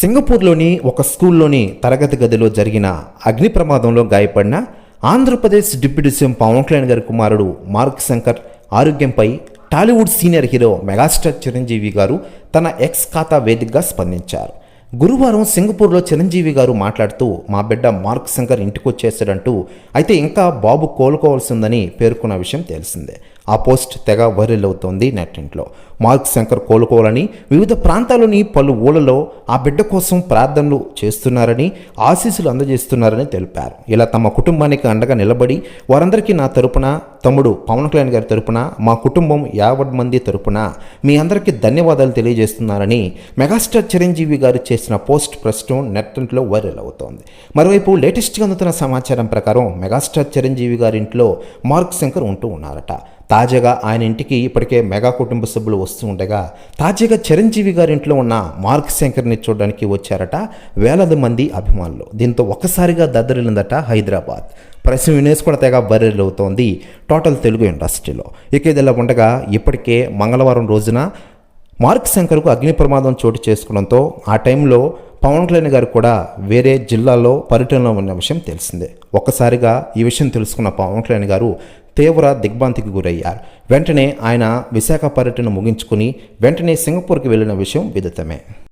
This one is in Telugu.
సింగపూర్లోని ఒక స్కూల్లోని తరగతి గదిలో జరిగిన అగ్ని ప్రమాదంలో గాయపడిన ఆంధ్రప్రదేశ్ డిప్యూటీ సీఎం పవన్ కళ్యాణ్ గారి కుమారుడు మార్క్ శంకర్ ఆరోగ్యంపై Tollywood senior hero megastar Chiranjeevi గారు తన ఎక్స్ ఖాతా వేదికగా స్పందించారు. గురువారం సింగపూర్లో చిరంజీవి గారు మాట్లాడుతూ మా బిడ్డ మార్క్ శంకర్ ఇంటికి వచ్చేసాడంటూ అయితే ఇంకా బాబు కోలుకోవాల్సి ఉందని పేర్కొన్న విషయం తెలిసిందే. ఆ పోస్ట్ తెగ వైరల్ అవుతోంది నెట్టింట్లో. మార్క్ శంకర్ కోలుకోవాలని వివిధ ప్రాంతాల్లోని పలు ఊళ్ళలో ఆ బిడ్డ కోసం ప్రార్థనలు చేస్తున్నారని ఆశీస్సులు అందజేస్తున్నారని తెలిపారు. ఇలా తమ కుటుంబానికి అండగా నిలబడి వారందరికీ నా తరపున తమ్ముడు పవన్ కళ్యాణ్ గారి తరపున మా కుటుంబం యాభై మంది తరపున మీ అందరికీ ధన్యవాదాలు తెలియజేస్తున్నారని మెగాస్టార్ చిరంజీవి గారు చేసిన పోస్ట్ ప్రస్తుతం నెట్టింట్లో వైరల్ అవుతోంది. మరోవైపు లేటెస్ట్గా అందుతున్న సమాచారం ప్రకారం మెగాస్టార్ చిరంజీవి గారి ఇంట్లో మార్క్ శంకర్ ఉంటూ ఉన్నారట. తాజాగా ఆయన ఇంటికి ఇప్పటికే మెగా కుటుంబ సభ్యులు వస్తూ ఉండగా తాజాగా చిరంజీవి గారి ఇంట్లో ఉన్న మార్క్ శంకర్ని చూడడానికి వచ్చారట వేలాది మంది అభిమానులు. దీంతో ఒక్కసారిగా దద్దరిల్లిందట హైదరాబాద్. ప్రశ్న వినేసి కూడా తెగ వైరల్ అవుతోంది టోటల్ తెలుగు ఇండస్ట్రీలో. ఇక ఇదిలా ఉండగా ఇప్పటికే మంగళవారం రోజున మార్క్ శంకర్కు అగ్ని ప్రమాదం చోటు చేసుకోవడంతో ఆ టైంలో పవన్ కళ్యాణ్ గారు కూడా వేరే జిల్లాలో పర్యటనలో ఉన్న విషయం తెలిసిందే. ఒక్కసారిగా ఈ విషయం తెలుసుకున్న పవన్ కళ్యాణ్ గారు తీవ్ర దిగ్భ్రాంతికి గురయ్యారు. వెంటనే ఆయన విశాఖ పర్యటన ముగించుకుని వెంటనే సింగపూర్కి వెళ్ళిన విషయం విదితమే.